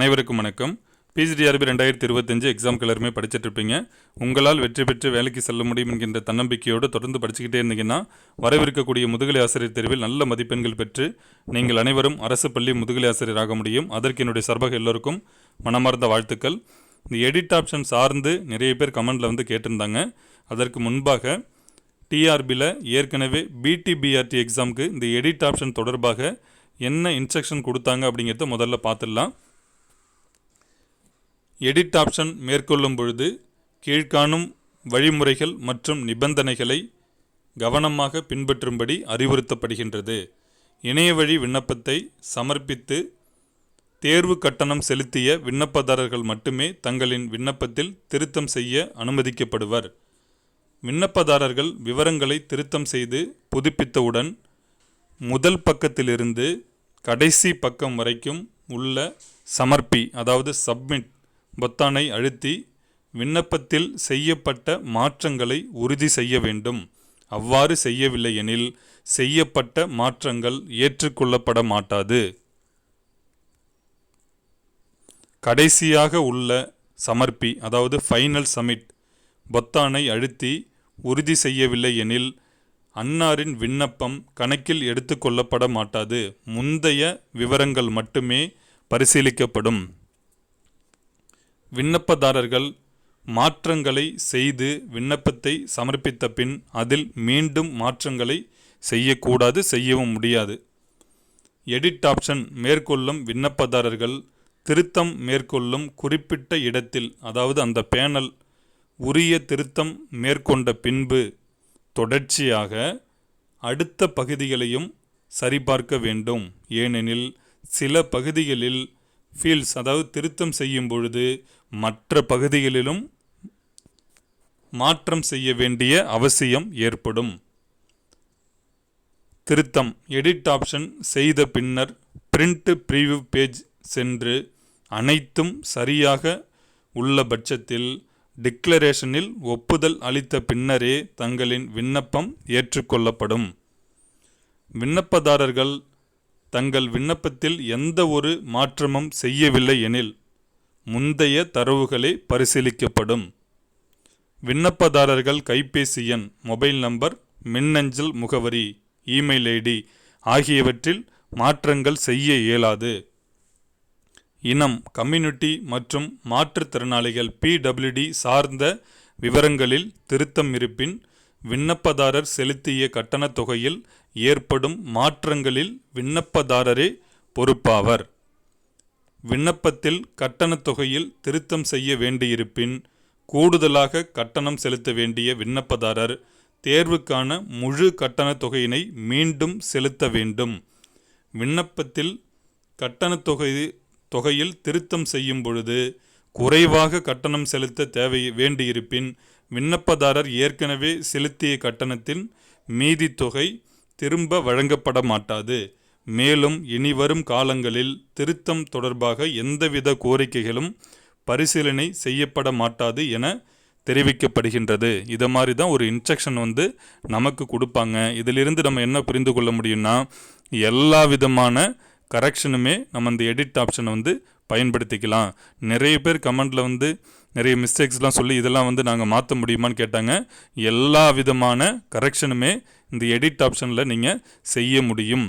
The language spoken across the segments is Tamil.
அனைவருக்கும் வணக்கம். பிஜிடிஆர்பி ரெண்டாயிரத்தி இருபத்தஞ்சு எக்ஸாம்க்கு எல்லாருமே படிச்சுட்ருப்பீங்க உங்களால் வெற்றி பெற்று வேலைக்கு செல்ல முடியும் என்கின்ற தன்னம்பிக்கையோடு தொடர்ந்து படிச்சுக்கிட்டே இருந்தீங்கன்னா வரவிருக்கக்கூடிய முதுகலை ஆசிரியர் தேர்வில் நல்ல மதிப்பெண்கள் பெற்று நீங்கள் அனைவரும் அரசு பள்ளி முதுகலை ஆசிரியர் ஆக முடியும். அதற்கு என்னுடைய சர்பக எல்லோருக்கும் மனமார்ந்த வாழ்த்துக்கள். இந்த எடிட் ஆப்ஷன் சார்ந்து நிறைய பேர் கமெண்டில் வந்து கேட்டிருந்தாங்க. அதற்கு முன்பாக டிஆர்பியில் ஏற்கனவே பிடிபிஆர்டி எக்ஸாமுக்கு இந்த எடிட் ஆப்ஷன் தொடர்பாக என்ன இன்ஸ்ட்ரக்ஷன் கொடுத்தாங்க அப்படிங்கிறத முதல்ல பார்த்துடலாம். எடிட் ஆப்ஷன் மேற்கொள்ளும் பொழுது கீழ்காணும் வழிமுறைகள் மற்றும் நிபந்தனைகளை கவனமாக பின்பற்றும்படி அறிவுறுத்தப்படுகின்றது. இணையவழி விண்ணப்பத்தை சமர்ப்பித்து தேர்வு கட்டணம் செலுத்திய விண்ணப்பதாரர்கள் மட்டுமே தங்களின் விண்ணப்பத்தில் திருத்தம் செய்ய அனுமதிக்கப்படுவர். விண்ணப்பதாரர்கள் விவரங்களை திருத்தம் செய்து புதுப்பித்தவுடன் முதல் பக்கத்திலிருந்து கடைசி பக்கம் வரைக்கும் உள்ள சமர்ப்பி அதாவது சப்மிட் பொத்தானை அழுத்தி விண்ணப்பத்தில் செய்யப்பட்ட மாற்றங்களை உறுதி செய்ய வேண்டும். அவ்வாறு செய்யவில்லை எனில் செய்யப்பட்ட மாற்றங்கள் ஏற்றுக்கொள்ளப்பட மாட்டாது. கடைசியாக உள்ள சமர்ப்பி அதாவது ஃபைனல் சமிட் பொத்தானை அழுத்தி உறுதி செய்யவில்லை எனில் அன்னாரின் விண்ணப்பம் கணக்கில் எடுத்துக்கொள்ளப்பட மாட்டாது. முந்தைய விவரங்கள் மட்டுமே பரிசீலிக்கப்படும். விண்ணப்பதாரர்கள் மாற்றங்களை செய்து விண்ணப்பத்தை சமர்ப்பித்த பின் அதில் மீண்டும் மாற்றங்களை செய்யக்கூடாது செய்யவும் முடியாது. எடிட் ஆப்ஷன் மேற்கொள்ளும் விண்ணப்பதாரர்கள் திருத்தம் மேற்கொள்ளும் குறிப்பிட்ட இடத்தில் அதாவது அந்த பேனல் உரிய திருத்தம் மேற்கொண்ட பின்பு தொடர்ச்சியாக அடுத்த பகுதிகளையும் சரிபார்க்க வேண்டும். ஏனெனில் சில பகுதிகளில் ஃபீல்ஸ் அதாவது திருத்தம் செய்யும் பொழுது மற்ற பகுதிகளிலும் மாற்றம் செய்ய வேண்டிய அவசியம் ஏற்படும். திருத்தம் எடிட் ஆப்ஷன் செய்த பின்னர் பிரிண்ட் ப்ரீவியூ பேஜ் சென்று அனைத்தும் சரியாக உள்ள பட்சத்தில் டிக்ளரேஷனில் ஒப்புதல் அளித்த பின்னரே தங்களின் விண்ணப்பம் ஏற்றுக்கொள்ளப்படும். விண்ணப்பதாரர்கள் தங்கள் விண்ணப்பத்தில் எந்த ஒரு மாற்றமும் செய்யவில்லை எனில் முந்தைய தரவுகளே பரிசீலிக்கப்படும். விண்ணப்பதாரர்கள் கைபேசி எண் மொபைல் நம்பர் மின்னஞ்சல் முகவரி இமெயில் ஐடி ஆகியவற்றில் மாற்றங்கள் செய்ய இயலாது. இனம் கம்யூனிட்டி மற்றும் மாற்றுத்திறனாளிகள் பிடபிள்யூடி சார்ந்த விவரங்களில் திருத்தம் இருப்பின் விண்ணப்பதாரர் செலுத்திய கட்டணத் தொகையில் ஏற்படும் மாற்றங்களில் விண்ணப்பதாரரே பொறுப்பாவர். விண்ணப்பத்தில் கட்டணத் தொகையில் திருத்தம் செய்ய வேண்டியிருப்பின் கூடுதலாக கட்டணம் செலுத்த வேண்டிய விண்ணப்பதாரர் தேர்வுக்கான முழு கட்டணத் தொகையினை மீண்டும் செலுத்த வேண்டும். விண்ணப்பத்தில் கட்டணத் தொகை தொகையில் திருத்தம் செய்யும் பொழுது குறைவாக கட்டணம் செலுத்த தேவை வேண்டியிருப்பின் விண்ணப்பதாரர் ஏற்கனவே செலுத்திய கட்டணத்தின் மீதி தொகை திரும்ப வழங்கப்பட மாட்டாது மேலும் இனிவரும் காலங்களில் திருத்தம் தொடர்பாக எந்தவித கோரிக்கைகளும் பரிசீலனை செய்யப்பட மாட்டாது என தெரிவிக்கப்படுகின்றது. இதை மாதிரி தான் ஒரு இன்ஸ்ட்ரக்ஷன் வந்து நமக்கு கொடுப்பாங்க. இதிலிருந்து நம்ம என்ன புரிந்து கொள்ள முடியும்னா எல்லா விதமான கரெக்ஷனுமே நம்ம இந்த எடிட் ஆப்ஷனை வந்து பயன்படுத்திக்கலாம். நிறைய பேர் கமெண்டில் வந்து நிறைய மிஸ்டேக்ஸ்லாம் சொல்லி இதெல்லாம் வந்து நாங்கள் மாற்ற முடியுமான்னு கேட்டாங்க. எல்லா விதமான கரெக்ஷனுமே இந்த எடிட் ஆப்ஷனில் நீங்கள் செய்ய முடியும்.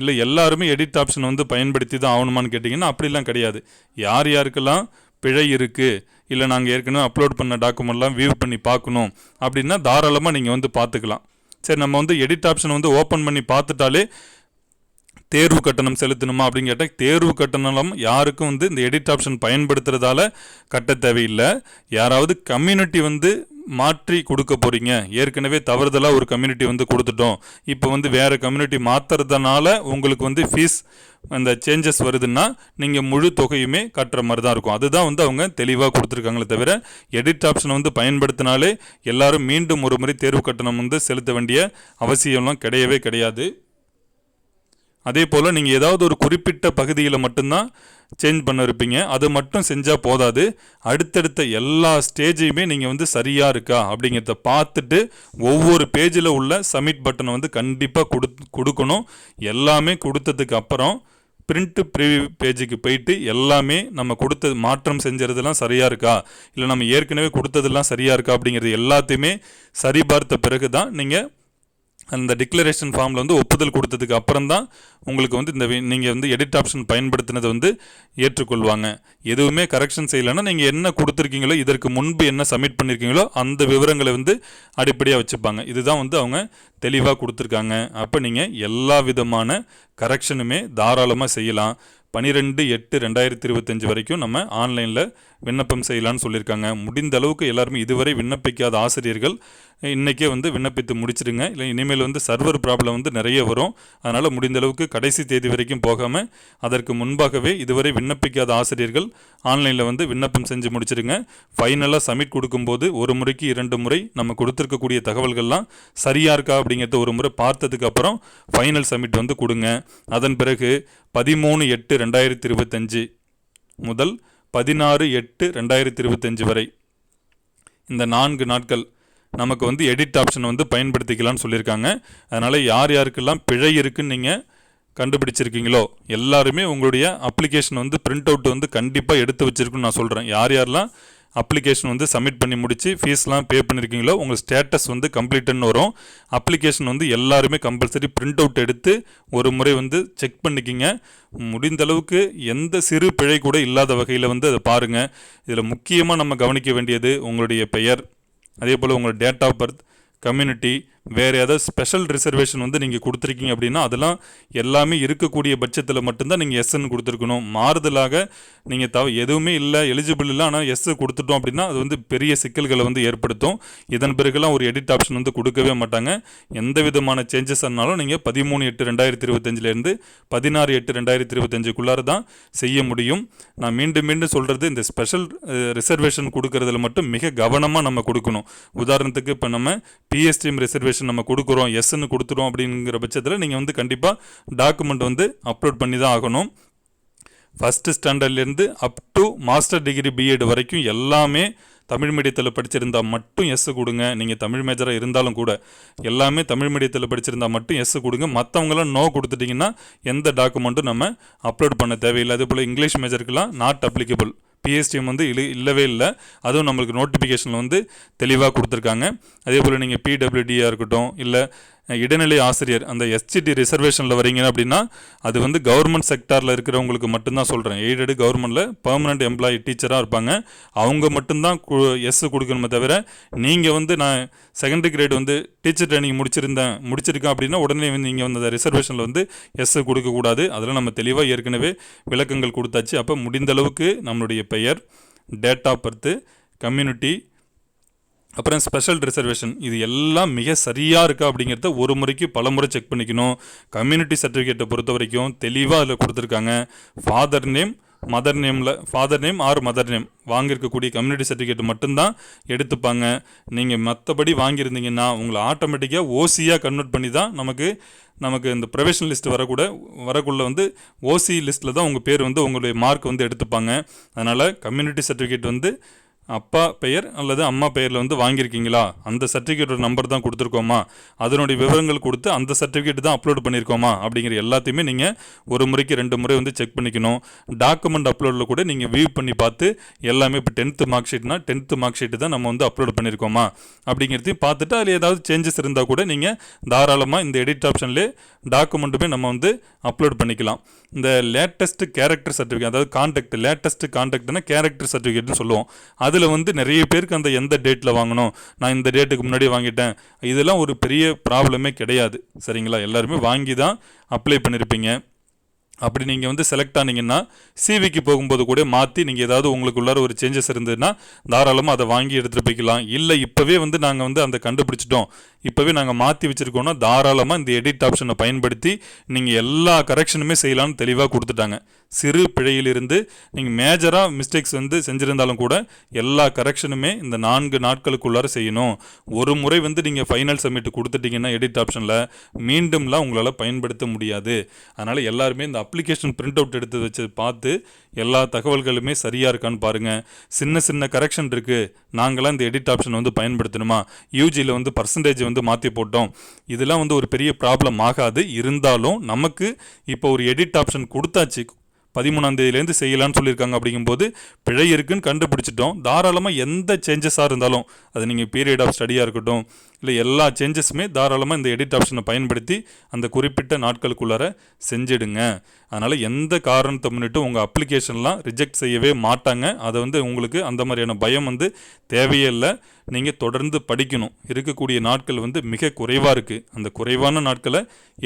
இல்லை எல்லாருமே எடிட் ஆப்ஷன் வந்து பயன்படுத்தி தான் ஆகணுமான்னு கேட்டிங்கன்னா அப்படிலாம் கிடையாது. யார் யாருக்கெல்லாம் பிழை இருக்குது இல்லை நாங்கள் ஏற்கனவே அப்லோட் பண்ண டாக்குமெண்ட்லாம் வியூ பண்ணி பார்க்கணும் அப்படின்னா தாராளமாக நீங்கள் வந்து பார்த்துக்கலாம். சரி நம்ம வந்து எடிட் ஆப்ஷன் வந்து ஓப்பன் பண்ணி பார்த்துட்டாலே தேர்வு கட்டணம் செலுத்தணுமா அப்படின்னு கேட்டால் தேர்வு கட்டணம் யாருக்கும் வந்து இந்த எடிட் ஆப்ஷன் பயன்படுத்துறதால கட்ட தேவையில்லை. யாராவது கம்யூனிட்டி வந்து மாற்றி கொடுக்க போகிறீங்க ஏற்கனவே தவறுதலாக ஒரு கம்யூனிட்டி வந்து கொடுத்துட்டோம். இப்போ வந்து வேறு கம்யூனிட்டி மாற்றுறதுனால உங்களுக்கு வந்து ஃபீஸ் அந்த சேஞ்சஸ் வருதுன்னா நீங்கள் முழு தொகையுமே கட்டுற மாதிரி தான் இருக்கும். அதுதான் வந்து அவங்க தெளிவாக கொடுத்துருக்காங்களே தவிர எடிட் ஆப்ஷனை வந்து பயன்படுத்தினாலே எல்லாரும் மீண்டும் ஒரு முறை தேர்வு கட்டணம் வந்து செலுத்த வேண்டிய அவசியம்லாம் கிடையவே கிடையாது. அதே போல் நீங்கள் ஏதாவது ஒரு குறிப்பிட்ட பகுதியில் மட்டும்தான் சேஞ்ச் பண்ண இருப்பீங்க. அது மட்டும் செஞ்சால் போதாது. அடுத்தடுத்த எல்லா ஸ்டேஜையுமே நீங்கள் வந்து சரியாக இருக்கா அப்படிங்கிறத பார்த்துட்டு ஒவ்வொரு பேஜில் உள்ள சப்மிட் பட்டனை வந்து கண்டிப்பாக கொடு கொடுக்கணும். எல்லாமே கொடுத்ததுக்கு அப்புறம் பிரிண்ட்டு ப்ரிவியூ பேஜுக்கு போயிட்டு எல்லாமே நம்ம கொடுத்தது மாற்றம் செஞ்சதுலாம் சரியாக இருக்கா? இல்லை நம்ம ஏற்கனவே கொடுத்ததெல்லாம் சரியாக இருக்கா அப்படிங்கிறது எல்லாத்தையுமே சரிபார்த்த பிறகு தான் நீங்கள் அந்த டிக்ளரேஷன் ஃபார்மில் வந்து ஒப்புதல் கொடுத்ததுக்கு அப்புறம் தான் உங்களுக்கு வந்து இந்த நீங்கள் வந்து எடிட் ஆப்ஷன் பயன்படுத்தினதை வந்து ஏற்றுக்கொள்வாங்க. எதுவுமே கரெக்ஷன் செய்யலைன்னா நீங்கள் என்ன கொடுத்துருக்கீங்களோ இதற்கு முன்பு என்ன சப்மிட் பண்ணியிருக்கீங்களோ அந்த விவரங்களை வந்து அடிப்படையாக வச்சுப்பாங்க. இதுதான் வந்து அவங்க தெளிவாக கொடுத்துருக்காங்க. அப்போ நீங்கள் எல்லா விதமான கரெக்ஷனுமே தாராளமாக செய்யலாம். பனிரெண்டு எட்டு ரெண்டாயிரத்தி இருபத்தஞ்சு வரைக்கும் நம்ம ஆன்லைனில் விண்ணப்பம் செய்யலான்னு சொல்லியிருக்காங்க. முடிந்த அளவுக்கு எல்லாருமே இதுவரை விண்ணப்பிக்காத ஆசிரியர்கள் இன்றைக்கே வந்து விண்ணப்பித்து முடிச்சிடுங்க இல்லை இனிமேல் வந்து சர்வர் ப்ராப்ளம் வந்து நிறைய வரும். அதனால் முடிந்த அளவுக்கு கடைசி தேதி வரைக்கும் போகாமல் அதற்கு முன்பாகவே இதுவரை விண்ணப்பிக்காத ஆசிரியர்கள் ஆன்லைனில் வந்து விண்ணப்பம் செஞ்சு முடிச்சிடுங்க ஃபைனலாக சப்மிட் கொடுக்கும்போது ஒரு முறைக்கு இரண்டு முறை நம்ம கொடுத்துருக்கக்கூடிய தகவல்கள்லாம் சரியாக இருக்கா அப்படிங்கிறத ஒரு முறை பார்த்ததுக்கு அப்புறம் ஃபைனல் சப்மிட் வந்து கொடுங்க. அதன் பிறகு பதிமூணு எட்டு ரெண்டாயிரத்தி இருபத்தஞ்சு முதல் பதினாறு எட்டு ரெண்டாயிரத்தி இருபத்தஞ்சு வரை இந்த நான்கு நாட்கள் நமக்கு வந்து எடிட் ஆப்ஷன் வந்து பயன்படுத்திக்கலாம்னு சொல்லியிருக்காங்க. அதனால் யார் யாருக்கெல்லாம் பிழை இருக்குன்னு நீங்கள் கண்டுபிடிச்சிருக்கீங்களோ எல்லாருமே உங்களுடைய அப்ளிகேஷன் வந்து பிரிண்ட் அவுட் வந்து கண்டிப்பாக எடுத்து வச்சுருக்குன்னு நான் சொல்கிறேன் யார் யாரெல்லாம் அப்ளிகேஷன் வந்து சப்மிட் பண்ணி முடித்து ஃபீஸ்லாம் பே பண்ணியிருக்கீங்களோ உங்கள் ஸ்டேட்டஸ் வந்து கம்ப்ளீட்டுன்னு வரும். அப்ளிகேஷன் வந்து எல்லாருமே கம்பல்சரி பிரிண்ட் அவுட் எடுத்து ஒரு முறை வந்து செக் பண்ணிக்கிங்க. முடிந்த அளவுக்கு எந்த சிறு பிழை கூட இல்லாத வகையில் வந்து அதை பாருங்கள் இதில் முக்கியமாக நம்ம கவனிக்க வேண்டியது உங்களுடைய பெயர். அதே போல் உங்களோட டேட் ஆஃப் பர்த் கம்யூனிட்டி வேறு ஏதாவது ஸ்பெஷல் ரிசர்வேஷன் வந்து நீங்கள் கொடுத்துருக்கீங்க அப்படின்னா அதெல்லாம் எல்லாமே இருக்கக்கூடிய பட்சத்தில் மட்டும்தான் நீங்கள் எஸ்என் கொடுத்துருக்கணும். மாறுதலாக நீங்கள் தவ எதுவுமே இல்லை எலிஜிபிள் இல்லை ஆனால் எஸ் கொடுத்துட்டோம் அப்படின்னா அது வந்து பெரிய சிக்கல்களை வந்து ஏற்படுத்தும். இதன் பிறகுலாம் ஒரு எடிட் ஆப்ஷன் வந்து கொடுக்கவே மாட்டாங்க. எந்த விதமான சேஞ்சஸ் ஆனாலும் நீங்கள் பதிமூணு எட்டு ரெண்டாயிரத்தி இருபத்தஞ்சிலேருந்து பதினாறு எட்டு ரெண்டாயிரத்தி இருபத்தஞ்சுக்குள்ளார தான் செய்ய முடியும். நான் மீண்டும் மீண்டும் சொல்கிறது இந்த ஸ்பெஷல் ரிசர்வேஷன் கொடுக்கறதுல மட்டும் மிக கவனமாக நம்ம கொடுக்கணும். உதாரணத்துக்கு இப்போ நம்ம பிஎஸ்டிஎம் ரிசர்வேஷன் நம்ம கொடுக்குறோம் எஸ்ன்னு கொடுத்துரும் அப்படிங்கிற பட்சத்தில் நீங்கள் வந்து கண்டிப்பாக டாக்குமெண்ட் வந்து அப்லோட் பண்ணி தான் ஆகணும். First ஸ்டாண்டர்ட்லேருந்து up to master degree BEd வரைக்கும் எல்லாமே தமிழ் மீடியத்தில் படிச்சிருந்தால் மட்டும் எஸ் கொடுங்க. நீங்கள் தமிழ் மேஜராக இருந்தாலும் கூட எல்லாமே தமிழ் மீடியத்தில் படிச்சிருந்தால் மட்டும் எஸ் கொடுங்க. மற்றவங்களாம் நோ கொடுத்துட்டிங்கன்னா எந்த டாக்குமெண்ட்டும் நம்ம அப்லோட் பண்ண தேவையில்லை. அதே போல் இங்கிலீஷ் மேஜருக்கெல்லாம் நாட் அப்ளிகபிள் பிஎஸ்டிஎம் வந்து இல்லை இல்லவே இல்லை. அதுவும் நம்மளுக்கு நோட்டிஃபிகேஷனில் வந்து தெளிவாக கொடுத்துருக்காங்க. அதே போல் நீங்கள் பிடபிள்யூடியாக இருக்கட்டும் இல்லை இடைநிலை ஆசிரியர் அந்த எஸ்சிடி ரிசர்வேஷனில் வரீங்க அப்படின்னா அது வந்து கவர்மெண்ட் செக்டாரில் இருக்கிறவங்களுக்கு மட்டும்தான் சொல்கிறேன் எய்டடு கவர்மெண்ட்டில் பர்மனெண்ட் எம்ப்ளாயி டீச்சராக இருப்பாங்க. அவங்க மட்டும்தான் எஸ் கொடுக்கணுமே தவிர நீங்கள் வந்து நான் செகண்டரி கிரேட் வந்து டீச்சர் ட்ரைனிங் முடிச்சிருந்தேன் முடிச்சிருக்கேன் அப்படின்னா உடனே வந்து நீங்கள் வந்து அந்த ரிசர்வேஷனில் வந்து எஸ் கொடுக்கக்கூடாது அதெல்லாம் நம்ம தெளிவாக ஏற்கனவே விளக்கங்கள் கொடுத்தாச்சு. அப்போ முடிந்த அளவுக்கு நம்மளுடைய பெயர் டேட் ஆஃப் பர்த்து கம்யூனிட்டி அப்புறம் ஸ்பெஷல் ரிசர்வேஷன் இது எல்லாம் மிக சரியாக இருக்கா அப்படிங்கிறத ஒரு முறைக்கு பல முறை செக் பண்ணிக்கணும். கம்யூனிட்டி சர்டிஃபிகேட்டை பொறுத்த வரைக்கும் தெளிவாக அதில் கொடுத்துருக்காங்க. ஃபாதர் நேம் மதர் நேமில் father name or mother name வாங்கியிருக்கக்கூடிய community certificate மட்டும்தான் எடுத்துப்பாங்க. நீங்கள் மற்றபடி வாங்கியிருந்தீங்கன்னா உங்களை ஆட்டோமேட்டிக்காக ஓசியாக கன்வெர்ட் பண்ணி தான் நமக்கு நமக்கு இந்த ப்ரொஃபஷனல் லிஸ்ட் வரக்கூட வரக்குள்ள வந்து ஓசி லிஸ்ட்டில் தான் உங்கள் பேர் வந்து உங்களுடைய மார்க் வந்து எடுத்துப்பாங்க. அதனால் கம்யூனிட்டி சர்டிஃபிகேட் வந்து அப்பா பெயர் அல்லது அம்மா பெயரில் வந்து வாங்கியிருக்கீங்களா? அந்த சர்டிஃபிகேட்டோட நம்பர் தான் கொடுத்துருக்கோமா? அதனுடைய விவரங்கள் கொடுத்து அந்த சர்டிஃபிகேட் தான் அப்லோட் பண்ணியிருக்கோமா? அப்படிங்கிற எல்லாத்தையுமே நீங்கள் ஒரு முறைக்கு ரெண்டு முறை வந்து செக் பண்ணிக்கணும். டாக்குமெண்ட் அப்லோடில் கூட நீங்கள் வியூ பண்ணி பார்த்து எல்லாமே இப்போ டென்த்து மார்க் ஷீட்னா டென்த்து மார்க் ஷீட்டு தான் நம்ம வந்து அப்லோட் பண்ணியிருக்கோமா? அப்படிங்கிறதையும் பார்த்துட்டு அதில் ஏதாவது சேஞ்சஸ் இருந்தால் கூட நீங்கள் தாராளமாக இந்த எடிட் ஆப்ஷன்லேயே டாக்குமெண்ட்டுமே நம்ம வந்து அப்லோட் பண்ணிக்கலாம். இந்த லேட்டஸ்ட் கேரக்டர் சர்டிஃபிகேட் அதாவது கான்டாக்ட் லேட்டஸ்ட் கான்டாக்ட்னா கேரக்டர் சர்டிஃபிகேட்னு சொல்லுவோம். அது அதில் வந்து நிறைய பேருக்கு அந்த எந்த டேட்டில் வாங்கணும்? நான் இந்த டேட்டுக்கு முன்னாடி வாங்கிட்டேன். இதெல்லாம் ஒரு பெரிய ப்ராப்ளமே கிடையாது. சரிங்களா? எல்லாருமே வாங்கி தான் அப்ளை பண்ணியிருப்பீங்க அப்படி நீங்கள் வந்து செலக்ட் ஆனீங்கன்னா சிவிக்கு போகும்போது கூட மாற்றி நீங்கள் ஏதாவது உங்களுக்குள்ளார ஒரு சேஞ்சஸ் இருந்ததுன்னா தாராளமாக அதை வாங்கி எடுத்துகிட்டு போய்க்கலாம். இல்லை இப்போவே வந்து நாங்கள் வந்து அந்த கண்டுபிடிச்சிட்டோம். இப்போவே நாங்கள் மாற்றி வச்சுருக்கோன்னா தாராளமாக இந்த எடிட் ஆப்ஷனை பயன்படுத்தி நீங்கள் எல்லா கரெக்ஷனுமே செய்யலாம்னு தெளிவாக கொடுத்துட்டாங்க. சிறு பிழையிலிருந்து நீங்கள் மேஜராக மிஸ்டேக்ஸ் வந்து செஞ்சுருந்தாலும் கூட எல்லா கரெக்ஷனுமே இந்த நான்கு நாட்களுக்குள்ளார செய்யணும். ஒரு முறை வந்து நீங்கள் ஃபைனல் சப்மிட் கொடுத்துட்டிங்கன்னா எடிட் ஆப்ஷனில் மீண்டும்லாம் உங்களால் பயன்படுத்த முடியாது. அதனால் எல்லாருமே இந்த அப்ளிகேஷன் பிரிண்ட் அவுட் எடுத்து வச்சு பார்த்து எல்லா தகவல்களுமே சரியாக இருக்கான்னு பாருங்கள் சின்ன சின்ன கரெக்ஷன் இருக்குது நாங்களாம் இந்த எடிட் ஆப்ஷன் வந்து பயன்படுத்தணுமா? யூஜியில் வந்து பர்சன்டேஜ் வந்து மாற்றி போட்டோம். இதெல்லாம் வந்து ஒரு பெரிய ப்ராப்ளம் ஆகாது. இருந்தாலும் நமக்கு இப்போ ஒரு எடிட் ஆப்ஷன் கொடுத்தாச்சு பதிமூணாம் தேதியிலேருந்து செய்யலாம்னு சொல்லியிருக்காங்க அப்படிங்கும்போது பிழை இருக்குன்னு கண்டுபிடிச்சிட்டோம். தாராளமாக எந்த சேஞ்சஸாக இருந்தாலும் அது நீங்கள் பீரியட் ஆஃப் ஸ்டடியாக இருக்கட்டும் இல்லை எல்லா சேஞ்சஸுமே தாராளமாக இந்த எடிட் ஆப்ஷனை பயன்படுத்தி அந்த குறிப்பிட்ட நாட்களுக்குள்ளார செஞ்சிடுங்க. அதனால் எந்த காரணத்தை முன்னிட்டு உங்கள் அப்ளிகேஷன்லாம் ரிஜெக்ட் செய்யவே மாட்டாங்க. அதை வந்து உங்களுக்கு அந்த மாதிரியான பயம் வந்து தேவையே இல்லை. நீங்கள் தொடர்ந்து படிக்கணும். இருக்கக்கூடிய நாட்கள் வந்து மிக குறைவாக இருக்குது அந்த குறைவான நாட்களை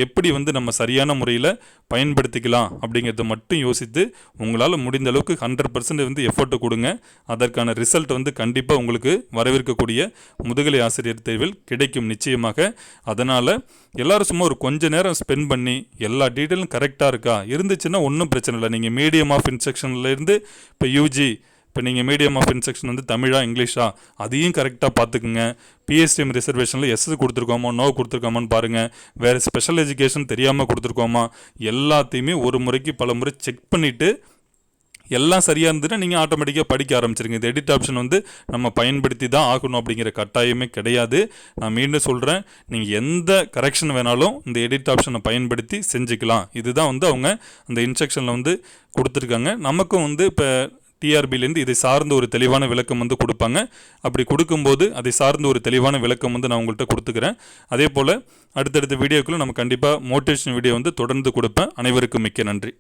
எப்படி வந்து நம்ம சரியான முறையில் பயன்படுத்திக்கலாம் அப்படிங்கிறத மட்டும் யோசித்து உங்களால் முடிந்த அளவுக்கு ஹண்ட்ரட் பர்சன்ட் வந்து எஃபர்ட்டு கொடுங்க. அதற்கான ரிசல்ட் வந்து கண்டிப்பாக உங்களுக்கு வரவிருக்கக்கூடிய முதுகலை ஆசிரியர் தேர்வில் கிடைக்கும் நிச்சயமாக. அதனால் எல்லோரும் சும்மா ஒரு கொஞ்ச நேரம் ஸ்பெண்ட் பண்ணி எல்லா டீட்டெயிலும் கரெக்டாக இருக்கா? இருந்துச்சுன்னா ஒன்றும் பிரச்சனை இல்லை. நீங்கள் மீடியம் ஆஃப் இன்ஸ்ட்ரக்ஷன்லேருந்து இப்போ யூஜி இப்போ நீங்கள் மீடியம் ஆஃப் இன்ஸ்ட்ரக்ஷன் வந்து தமிழா இங்கிலீஷா அதையும் கரெக்டாக பார்த்துக்குங்க. பிஎஸ்டிஎம் ரிசர்வேஷனில் எஸ் கொடுத்துருக்கோமா நோ கொடுத்துருக்கோமான்னு பாருங்கள் வேறு ஸ்பெஷல் எஜுகேஷன் தெரியாமல் கொடுத்துருக்கோமா? எல்லாத்தையுமே ஒரு முறைக்கு பல முறை செக் பண்ணிவிட்டு எல்லாம் சரியாக இருந்துன்னா நீங்கள் ஆட்டோமேட்டிக்காக படிக்க ஆரம்பிச்சிருங்க. இந்த எடிட் ஆப்ஷன் வந்து நம்ம பயன்படுத்தி தான் ஆகணும் அப்படிங்கிற கட்டாயமே கிடையாது. நான் மீண்டும் சொல்கிறேன் நீங்கள் எந்த கரெக்ஷன் வேணாலும் இந்த எடிட் ஆப்ஷனை பயன்படுத்தி செஞ்சுக்கலாம். இதுதான் வந்து அவங்க அந்த இன்ஸ்ட்ரக்ஷனில் வந்து கொடுத்துருக்காங்க. நமக்கும் வந்து இப்போ டிஆர்பிலேருந்து இதை சார்ந்த ஒரு தெளிவான விளக்கம் வந்து கொடுப்பாங்க. அப்படி கொடுக்கும்போது அதை சார்ந்த ஒரு தெளிவான விளக்கம் வந்து நான் உங்கள்கிட்ட கொடுத்துக்கிறேன். அதே போல் அடுத்தடுத்த வீடியோக்குள்ளே நம்ம கண்டிப்பாக மோட்டிவேஷன் வீடியோ வந்து தொடர்ந்து கொடுப்பேன். அனைவருக்கும் மிக்க நன்றி.